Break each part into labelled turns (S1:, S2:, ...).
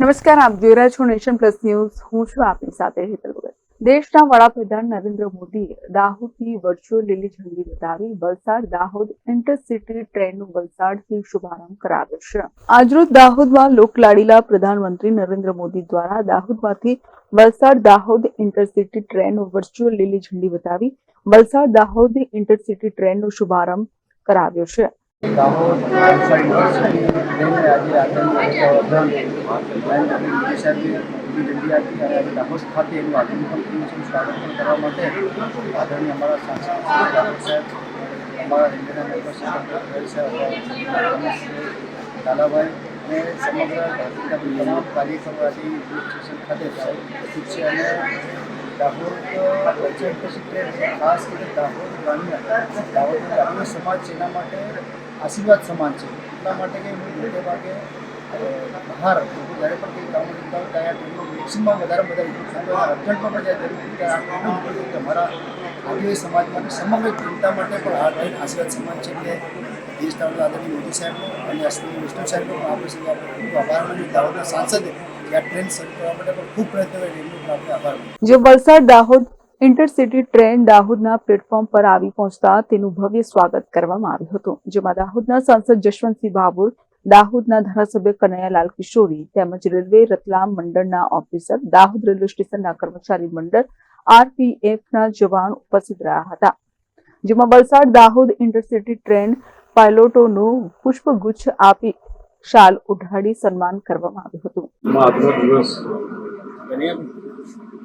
S1: નમસ્કાર, આપ જોઈ રહ્યા છો નેશન પ્લસ ન્યૂઝ. હું છું આપની સાથે હેતલ ભગત. દેશના વડાપ્રધાન નરેન્દ્ર મોદીએ દાહોદથી વર્ચ્યુઅલ લીલી ઝંડી બતાવી. વલસાડ દાહોદ ઇન્ટરસિટી ટ્રેનનું વલસાડથી શુભારંભ કરાવ્યો છે. આજરોજ દાહોદમાં લોકલાડીલા પ્રધાનમંત્રી નરેન્દ્ર મોદી દ્વારા દાહોદમાંથી Valsad Dahod intercity train virtual લીલી ઝંડી બતાવી. વલસાડ દાહોદ ઇન્ટરસિટી ટ્રેનનો શુભારંભ કરાવ્યો છે.
S2: દાહોદ વલસાડ યુનિવર્સિટી આજે રાત્રે અભ્યાન નરેન્દ્ર મોદી સાહેબે મોદી જલ્દી અને આજે દાહોદ ખાતે એનું આધુનિક કંપનીનું સ્વાગત કરવા માટે આદરણીય અમારા સાંસદ સાહેબ, અમારા રેલવેના મેમ્બર અને સમગ્ર તમામ કાર્યકરો આજે સ્ટેશન ખાતે ઉપસ્થિત છે અને દાહોદ વલસાડ ખાસ કરીને દાહોદ ગ્રામ્ય દાહોદ ગ્રામ્ય સમાજ જેના માટે આશીર્વાદ સમાન છે. એટલા માટે કે હું મોટે ભાગે અ, બહાર લોકો જ્યારે પણ કંઈ કામ કરતા હોય ત્યારે આ ટ્રેનનો મેક્સિમમ વધારે વધારે ઉપયોગ થતો હોય અર્જન્ટમાં પણ જ્યારે જરૂર પડે ત્યારે આ ટ્રેનનો ઉપયોગ કે અમારા આદિવાસી સમાજ માટે સમગ્ર જનતા માટે પણ આ ટ્રેન આશીર્વાદ સમાન છે એટલે દેશના વડા આદરણીય મોદી સાહેબનો અને શ્રી વિષ્ણુ સાહેબનો પણ આપણે સૌ આપણે ખૂબ આભાર માનીએ. દાહોદના સાંસદે કે આ ટ્રેન શરૂ કરવા માટે પણ ખૂબ પ્રયત્ન કર્યો એમનો પણ આપણે આભાર માનીએ.
S1: જે વલસાડ દાહોદ ઇન્ટરસિટી ટ્રેન દાહોદના પ્લેટફોર્મ પર આવી પહોંચતા તેનું ભવ્ય સ્વાગત કરવામાં આવ્યું હતું, જેમાં દાહોદના સાંસદ જશવંતસિંહ ભાભોર દાહોદના ધારાસભ્ય કનૈયાલાલ કિશોરી તેમજ રેલવે રતલામ મંડળના ઓફિસર દાહોદ રેલવે સ્ટેશનના કર્મચારી મંડળ, આરપીએફના જવાન ઉપસ્થિત રહ્યા હતા, જેમાં વલસાડ દાહોદ ઇન્ટરસિટી ટ્રેન પાયલોટોનું પુષ્પગુચ્છ આપી શાલ ઉઢાડી સન્માન કરવામાં આવ્યું હતું.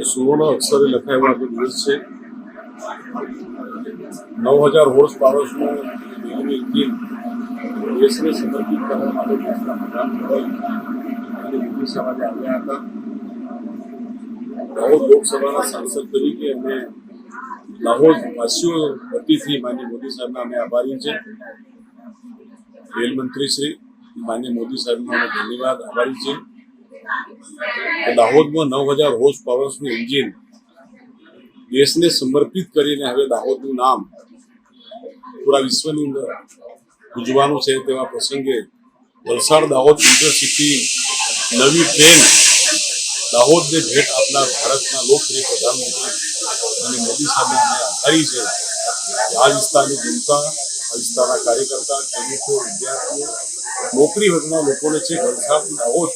S3: એ સુવર્ણ અક્ષરે લખાયેલો આપણો દિવસ છે? નવ હજાર હોર્સ પાવર્સનું રેલવે એન્જિન દેશને સમર્પિત કરવા માટે દેશના પ્રધાનમંત્રી અને મોદી સાહેબ આવ્યા હતા. દાહોદ લોકસભાના સાંસદ તરીકે અમે દાહોદ વાસીઓ વતીથી માન્ય મોદી સાહેબના અમે આભારી છે. રેલ મંત્રી શ્રી માન્ય મોદી સાહેબનો અમે ધન્યવાદ, આભારી છે. દાહોદમાં નવ હજાર હોર્સ પાવર્સનું એન્જિન દેશને સમર્પિત કરીને હવે દાહોદનું નામ પૂરા વિશ્વની અંદર ગુજવાનું છે તેવા પ્રસંગે વલસાડ દાહોદ ઇન્ટરસિટી નવી ટ્રેન દાહોદને ભેટ આપનાર ભારતના લોકપ્રિય પ્રધાનમંત્રી અને મોદી સાહેબને આભારી છે. આ વિસ્તારની જનતા, આ વિસ્તારના કાર્યકર્તા, ખેડૂતો, વિદ્યાર્થીઓ, નોકરી વર્ગના લોકોને છે વલસાડ દાહોદ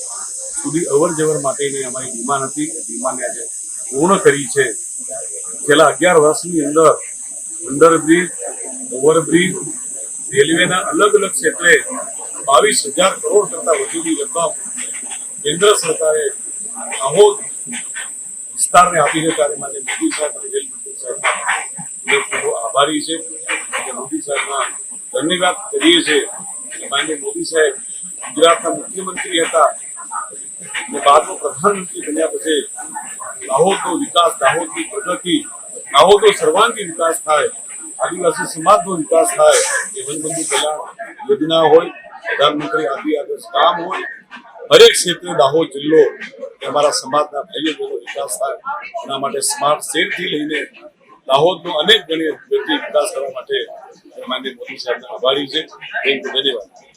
S3: સુધી અવર જવર માટેની અમારી ડિમાન્ડ હતી. ડિમાન્ડને આજે પૂર્ણ કરી છે. છેલ્લા અગિયાર વર્ષની અંદર અંડરબ્રિજ, ઓવરબ્રિજ, રેલવેના અલગ અલગ ક્ષેત્રે બાવીસ હજાર કરોડ કરતા વધુની રકમ કેન્દ્ર સરકારે દાહોદ વિસ્તારને આપી છે ત્યારે માટે મોદી સાહેબ રેલ મંત્રી સાહેબ ખૂબ આભારી છે. મોદી સાહેબના ધન્યવાદ કરીએ છીએ. માન્ય મોદી સાહેબ ગુજરાતના મુખ્યમંત્રી હતા. અને બાદમાં પ્રધાનમંત્રી બન્યા પછી દાહોદનો વિકાસ, દાહોદની પ્રગતિ, દાહોદનો સર્વાંગી વિકાસ થાય, આદિવાસી સમાજનો વિકાસ થાય, એ વનબંધુ કલ્યાણ યોજના હોય, પ્રધાનમંત્રી આદિ આદર્શ કામ હોય હરેક ક્ષેત્રે દાહોદ જિલ્લો અમારા સમાજના ભાઈઓ બહેનો વિકાસ થાય. એના માટે સ્માર્ટ શેરથી લઈને દાહોદનો અનેક ગણી વિકાસ કરવા માટે માન્ય મોદી સાહેબને આભારી છે. થેન્ક યુ ધન્યવાદ.